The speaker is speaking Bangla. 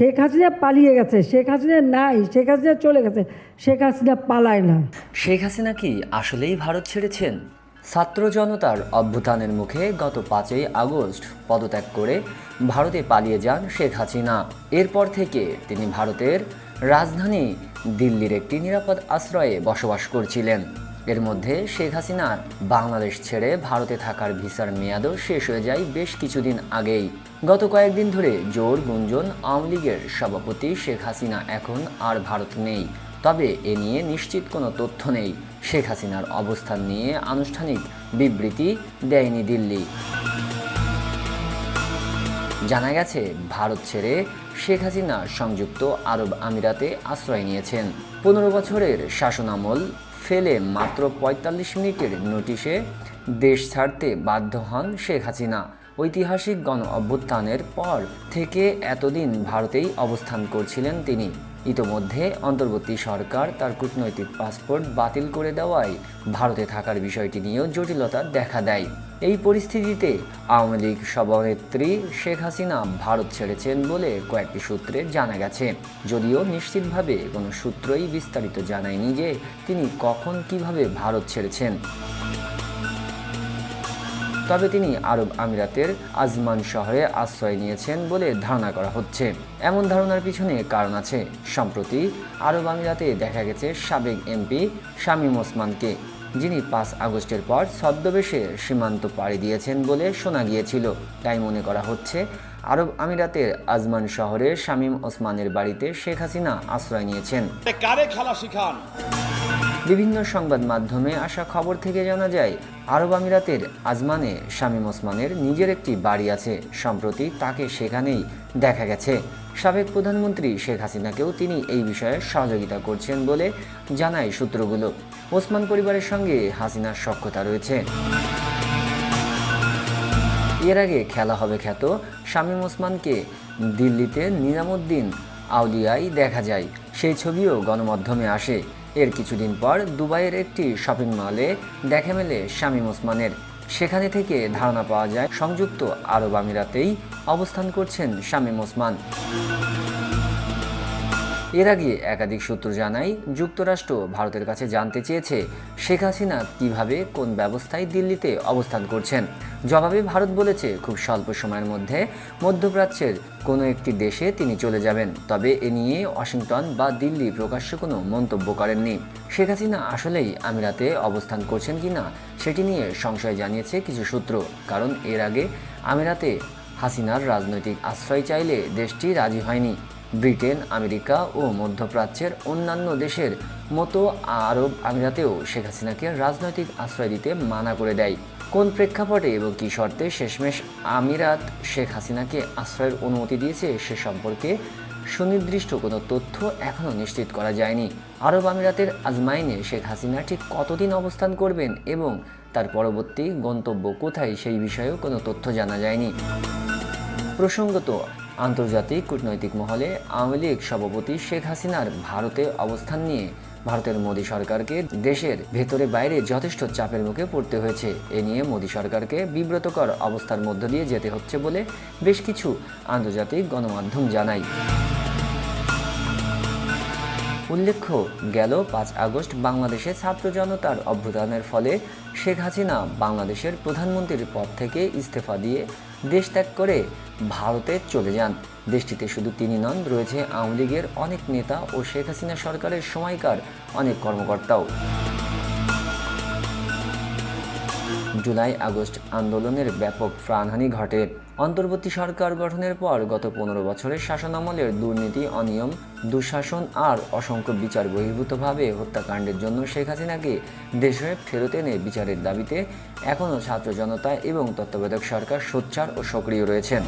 শেখ হাসিনা পালিয়ে গেছে, শেখ হাসিনা নাই, শেখ হাসিনা চলে গেছে, শেখ হাসিনা পালায় না। শেখ হাসিনা কি আসলেই ভারত ছেড়েছেন? ছাত্র জনতার অভ্যুত্থানের মুখে গত পাঁচই আগস্ট পদত্যাগ করে ভারতে পালিয়ে যান শেখ হাসিনা। এরপর থেকে তিনি ভারতের রাজধানী দিল্লির একটি নিরাপদ আশ্রয়ে বসবাস করছিলেন। এর মধ্যে শেখ হাসিনার বাংলাদেশ ছেড়ে ভারতে থাকার ভিসার মেয়াদও শেষ হয়ে যায় বেশ কিছুদিন আগেই। গত কয়েকদিন ধরে জোর গুঞ্জন আওয়ামী লীগের সভাপতি শেখ হাসিনা এখন আর ভারত নেই। তবে এ নিয়ে নিশ্চিত কোনো তথ্য নেই। শেখ হাসিনার অবস্থান নিয়ে আনুষ্ঠানিক বিবৃতি দেয়নি দিল্লি। জানা গেছে, ভারত ছেড়ে শেখ হাসিনা সংযুক্ত আরব আমিরাতে আশ্রয় নিয়েছেন। পনেরো বছরের শাসনামল ফেলে মাত্র পঁয়তাল্লিশ মিনিটের নোটিশে দেশ ছাড়তে বাধ্য হন শেখ হাসিনা। ঐতিহাসিক গণ অভ্যুত্থানের পর থেকে এতদিন ভারতেই অবস্থান করছিলেন তিনি। ইতোমধ্যে অন্তর্বর্তী সরকার তার কূটনৈতিক পাসপোর্ট বাতিল করে দেওয়ায় ভারতে থাকার বিষয়টি নিয়েও জটিলতা দেখা দেয়। এই পরিস্থিতিতে আওয়ামী লীগ সভানেত্রী শেখ হাসিনা ভারত ছেড়েছেন বলে কয়েকটি সূত্রে জানা গেছে। যদিও নিশ্চিতভাবে কোনো সূত্রই বিস্তারিত জানায়নি যে তিনি কখন কীভাবে ভারত ছেড়েছেন। তবে তিনি আরব আমিরাতের আজমান শহরে আশ্রয় নিয়েছেন বলে ধারণা করা হচ্ছে। এমন ধারণার পিছনে কারণ আছে। সম্প্রতি আরব আমিরাতে দেখা গেছে সাবেক এমপি শামীম ওসমানকে, যিনি পাঁচ আগস্টের পর ছদ্মবেশে সীমান্ত পাড়ি দিয়েছেন বলে শোনা গিয়েছিল। তাই মনে করা হচ্ছে, আরব আমিরাতের আজমান শহরে শামীম ওসমানের বাড়িতে শেখ হাসিনা আশ্রয় নিয়েছেন। কারে খেলা শিখান বিভিন্ন সংবাদ মাধ্যমে আসা খবর থেকে জানা যায়, আরব আমিরাতের আজমানে শামীম ওসমানের নিজের একটি বাড়ি আছে। সম্প্রতি তাকে সেখানেই দেখা গেছে। সাবেক প্রধানমন্ত্রী শেখ হাসিনাকেও তিনি এই বিষয়ে সহযোগিতা করছেন বলে জানায় সূত্রগুলো। ওসমান পরিবারের সঙ্গে হাসিনার সখ্যতা রয়েছে। এর আগে খেলা হবে খ্যাত শামীম ওসমানকে দিল্লিতে নিজামুদ্দিন আউলিয়ায় দেখা যায়। সেই ছবিও গণমাধ্যমে আসে। এর কিছুদিন পর দুবাইয়ের একটি শপিং মলে দেখা মেলে শামীম ওসমানের। সেখানে থেকে ধারণা পাওয়া যায়, সংযুক্ত আরব আমিরাতেই অবস্থান করছেন শামীম ওসমান। এর আগে একাধিক সূত্র জানায় যুক্তরাষ্ট্র ভারতের কাছে জানতে চেয়েছে শেখ হাসিনা কীভাবে কোন ব্যবস্থায় দিল্লিতে অবস্থান করছেন। জবাবে ভারত বলেছে, খুব স্বল্প সময়ের মধ্যে মধ্যপ্রাচ্যের কোনো একটি দেশে তিনি চলে যাবেন। তবে এ নিয়ে ওয়াশিংটন বা দিল্লি প্রকাশ্যে কোনো মন্তব্য করেননি। শেখ হাসিনা আসলেই আমিরাতে অবস্থান করছেন কিনা সেটি নিয়ে সংশয় জানিয়েছে কিছু সূত্র। কারণ এর আগে আমিরাতে হাসিনার রাজনৈতিক আশ্রয় চাইলে দেশটি রাজি হয়নি। ব্রিটেন, আমেরিকা ও মধ্যপ্রাচ্যের অন্যান্য দেশের মতো আরব আমিরাতেও শেখ হাসিনাকে রাজনৈতিক আশ্রয় দিতে মানা করে দেয়। কোন প্রেক্ষাপটে এবং কী শর্তে শেষমেশ আমিরাত শেখ হাসিনাকে আশ্রয়ের অনুমতি দিয়েছে সে সম্পর্কে সুনির্দিষ্ট কোনো তথ্য এখনও নিশ্চিত করা যায়নি। আরব আমিরাতের আজমাইনে শেখ হাসিনা ঠিক কতদিন অবস্থান করবেন এবং তার পরবর্তী গন্তব্য কোথায় সেই বিষয়েও কোনো তথ্য জানা যায়নি। প্রসঙ্গত আন্তর্জাতিক কূটনৈতিক মহলে আওয়ামী লীগ সভাপতি শেখ হাসিনার ভারতে অবস্থান নিয়ে ভারতের মোদী সরকারকে দেশের ভেতরে বাইরে যথেষ্ট চাপের মুখে পড়তে হয়েছে। এ নিয়ে মোদী সরকারকে বিব্রতকর অবস্থার মধ্য দিয়ে যেতে হচ্ছে বলে বেশ কিছু আন্তর্জাতিক গণমাধ্যম জানায়। উল্লেখ্য, গেল পাঁচ আগস্ট বাংলাদেশে ছাত্র জনতার অভ্যুত্থানের ফলে শেখ হাসিনা বাংলাদেশের প্রধানমন্ত্রীর পদ থেকে ইস্তফা দিয়ে দেশ ত্যাগ করে ভারতে চলে যান। দেশটিতে শুধু তিনি নন, রয়েছে আওয়ামী লীগের অনেক নেতা ও শেখ হাসিনা সরকারের সময়কার অনেক কর্মকর্তাও। জুলাই আগস্ট আন্দোলনের ব্যাপক প্রাণহানি ঘটে। অন্তর্বর্তী সরকার গঠনের পর গত পনেরো বছরের শাসনামলের দুর্নীতি, অনিয়ম, দুঃশাসন আর অসংখ্য বিচার বহির্ভূতভাবে হত্যাকাণ্ডের জন্য শেখ হাসিনাকে দেশে ফেরত এনে বিচারের দাবিতে এখনও ছাত্র জনতা এবং তত্ত্বাবধায়ক সরকার সোচ্চার ও সক্রিয় রয়েছেন।